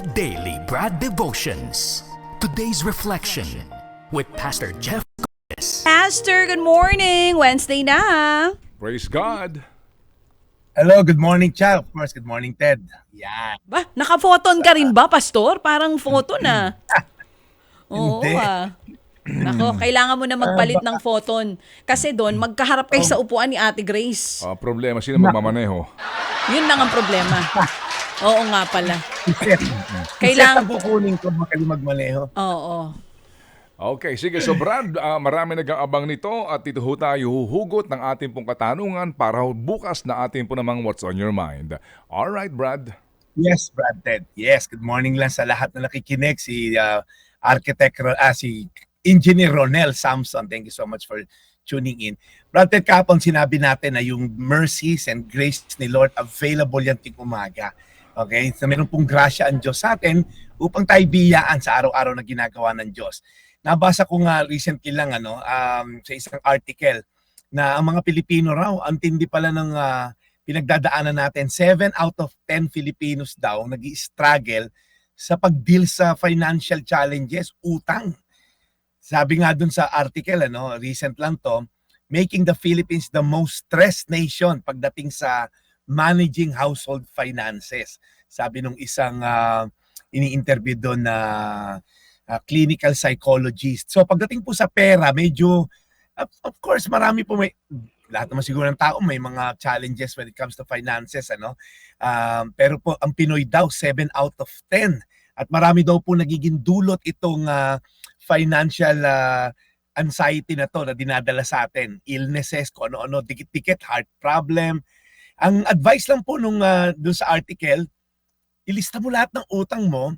The Daily Brad Devotions. Today's reflection with Pastor Jeff Cortes. Pastor, good morning! Wednesday na! Praise God. Hello, good morning, Chow. Of course, good morning, Ted. Yan. Ba, naka-photon ka rin ba, Pastor? Parang photo na. Oo Hindi. ah. Nako, kailangan mo na magpalit ng photon. Kasi doon, magkaharap kayo sa upuan ni Ate Grace. Ah, problema, sino magmamaneho? Yun lang ang problema. Oo nga pala. Kailangan po kukunin ko magaling magmaneho. Oo. Okay, sige. So Brad, ah, marami nag-aabang nito at ito ho tayo huhugot ng ating pong katanungan para bukas na ating po namang What's on Your Mind. Alright, Brad. Yes, Brad Ted. Yes, good morning lang sa lahat na nakikinig. Si uh, Architect, ah, si Engineer Ronel Samson. Thank you so much for tuning in. Brad Ted, kahapon sinabi natin na yung mercies and grace ni Lord available yan ting umaga. Okay? So meron pong grasya ang Diyos sa atin upang tayo biyaan sa araw-araw na ginagawa ng Diyos. Nabasa ko nga recently lang ano, um, sa isang article na ang mga Pilipino raw, ang tindi pala ng ah, pinagdadaanan natin, 7 out of 10 Filipinos daw nag struggle sa pag-deal sa financial challenges, utang. Sabi nga dun sa article, ano, recent lang to, making the Philippines the most stressed nation pagdating sa managing household finances. Sabi nung isang ah, ini-interview doon na ah, clinical psychologist. So pagdating po sa pera, medyo of, of course marami po may lahat naman siguro ng tao may mga challenges when it comes to finances ano. Um, pero po ang Pinoy daw 7 out of 10 at marami daw po nagiging dulot itong ah, financial ah, anxiety na to na dinadala sa atin. Illnesses, kung ano-ano, dikit-dikit, heart problem. Ang advice lang po nung uh, dun sa article, ilista mo lahat ng utang mo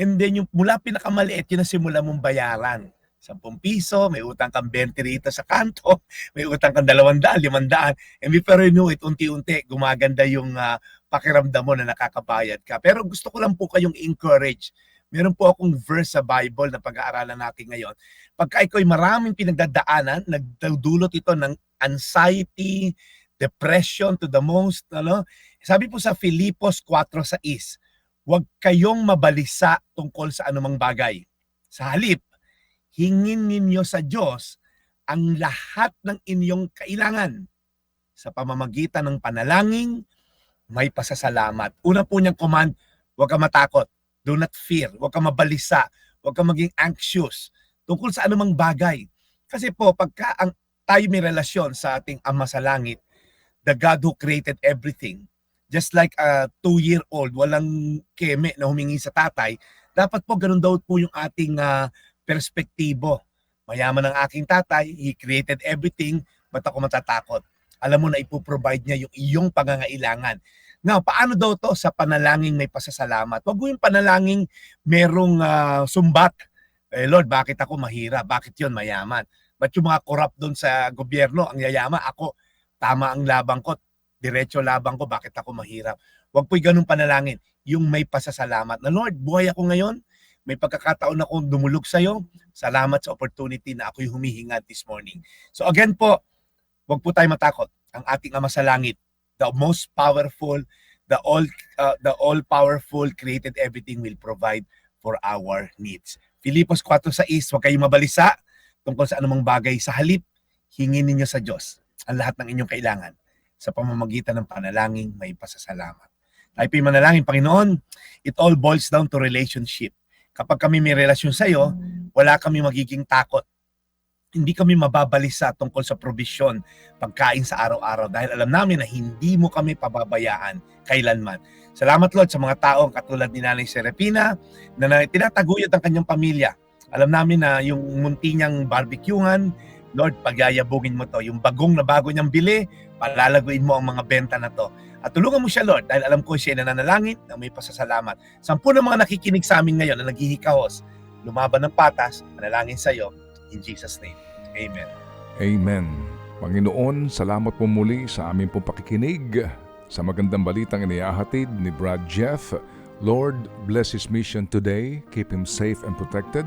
and then yung mula pinakamaliit, yun ang simula mong bayaran. 10 piso, may utang kang 20 rito sa kanto, may utang kang 200, 500, and before you know it, unti-unti, gumaganda yung ah, pakiramdam mo na nakakabayad ka. Pero gusto ko lang po kayong encourage. Meron po akong verse sa Bible na pag-aaralan natin ngayon. Pagka ikaw maraming pinagdadaanan, nagdudulot ito ng anxiety, depression to the most, ano? Sabi po sa Filipos 4 sa is, huwag kayong mabalisa tungkol sa anumang bagay. Sa halip, hingin ninyo sa Diyos ang lahat ng inyong kailangan sa pamamagitan ng panalangin, may pasasalamat. Una po niyang command, huwag ka matakot. Do not fear. Huwag ka mabalisa. Huwag ka maging anxious tungkol sa anumang bagay. Kasi po, pagka ang, tayo may relasyon sa ating Ama sa Langit, the God who created everything, just like a two-year-old, walang keme na humingi sa tatay, dapat po ganun daw po yung ating ah, perspektibo. Mayaman ang aking tatay, he created everything, ba't ako matatakot? Alam mo na ipoprovide niya yung iyong pangangailangan. Now, paano daw to sa panalangin may pasasalamat? Huwag yung panalangin merong ah, sumbat. Eh Lord, bakit ako mahirap? Bakit yon mayaman? Ba't yung mga corrupt doon sa gobyerno ang yayama? Ako, tama ang labang ko, diretso labang ko, bakit ako mahirap? Huwag po'y ganun panalangin. Yung may pasasalamat na, Lord, buhay ako ngayon, may pagkakataon akong dumulog sa'yo, salamat sa opportunity na ako'y humihinga this morning. So again po, huwag po tayo matakot. Ang ating Ama sa Langit, the most powerful, the all uh, the all powerful created everything will provide for our needs. Filipos 4 sa is, huwag kayong mabalisa tungkol sa anumang bagay sa halip, hingin ninyo sa Diyos ang lahat ng inyong kailangan sa pamamagitan ng panalangin may pasasalamat. Tayo po'y manalangin, Panginoon, it all boils down to relationship. Kapag kami may relasyon sa iyo, wala kami magiging takot. Hindi kami mababalisa tungkol sa provision, pagkain sa araw-araw dahil alam namin na hindi mo kami pababayaan kailanman. Salamat Lord sa mga taong katulad ni Nanay Serapina na na- tinataguyod ang kanyang pamilya. Alam namin na yung munti niyang barbecuehan, Lord, pagyayabugin mo to. Yung bagong na bago niyang bili, palalaguin mo ang mga benta na to. At tulungan mo siya, Lord, dahil alam ko siya ay nananalangin na may pasasalamat. Sampu ng mga nakikinig sa amin ngayon na naghihikahos, lumaban ng patas, manalangin sa iyo. In Jesus' name, Amen. Amen. Panginoon, salamat po muli sa aming pong pakikinig sa magandang balitang inihahatid ni Brad Jeff. Lord, bless his mission today. Keep him safe and protected.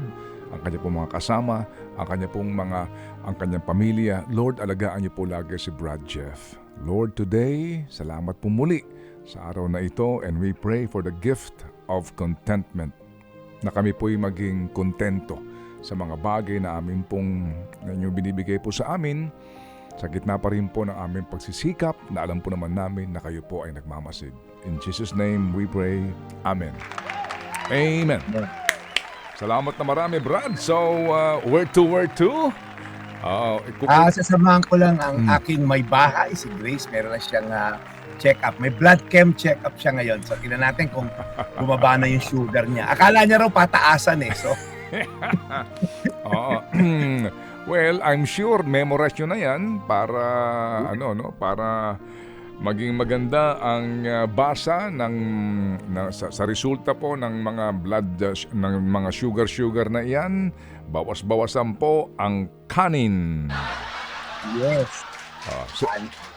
Ang kanya pong mga kasama, ang kanya pong mga, ang kanyang pamilya. Lord, alagaan niyo po lagi si Brad Jeff. Lord, today, salamat po muli sa araw na ito and we pray for the gift of contentment. Na kami po'y maging kontento sa mga bagay na amin pong na inyong binibigay po sa amin. Sa gitna pa rin po ng aming pagsisikap na alam po naman namin na kayo po ay nagmamasid. In Jesus' name we pray. Amen. Amen. Salamat na marami, Brad. So, uh, where to, where to? Uh, Ah, sasamahan ko lang ang aking may bahay, si Grace. Meron na siyang ah, check-up. May blood chem check-up siya ngayon. So, tingnan natin kung bumaba na yung sugar niya. Akala niya raw pataasan eh. So, Oo. well, I'm sure memorize nyo na yan para ano no, para maging maganda ang uh, basa ng, na- sa, sa resulta po ng mga blood uh, ng mga sugar sugar na iyan. Bawas-bawasan po ang kanin. yes. Ah, su-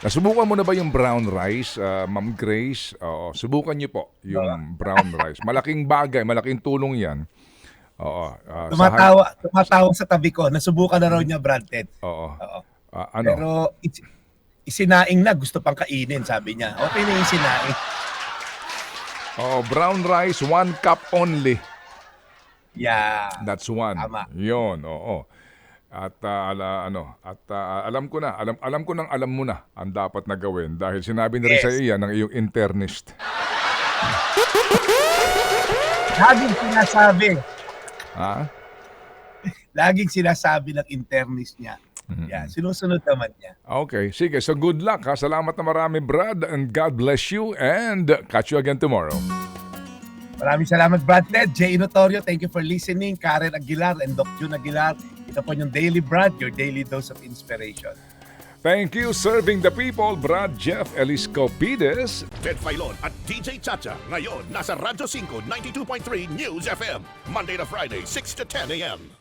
nasubukan mo na ba yung brown rice, uh, Ma'am Grace? Oo, subukan niyo po yung brown rice. Malaking bagay, malaking tulong 'yan. Oo. ah, sa high- Tumatawa, tumatawa sa tabi ko. Nasubukan na raw niya, Brad Ted. Oo. Oo. Ah, ano? Pero it's, isinaing na, gusto pang kainin, sabi niya. Okay na yung sinaing. Oh, brown rice, one cup only. Yeah. That's one. Tama. Yon, oo. At ah, ala, ano, at ah, alam ko na, alam alam ko nang alam mo na ang dapat na gawin dahil sinabi na rin Yes. sa iya ng iyong internist. Laging sinasabi, Ha? laging sinasabi ng internist niya. Yeah, sinusunod naman niya. Okay, sige. So good luck ha. Salamat na marami, Brad, and God bless you and catch you again tomorrow. Maraming salamat, Brad Ted. Jay Inotorio, thank you for listening. Karen Aguilar and Doc June Aguilar. Ito po yung Daily Brad, your daily dose of inspiration. Thank you, serving the people, Brad Jeff Eliscopides. Ted Filon at DJ Chacha. Ngayon, nasa Radyo 5, 92.3 News FM. Monday to Friday, 6 to 10 a.m.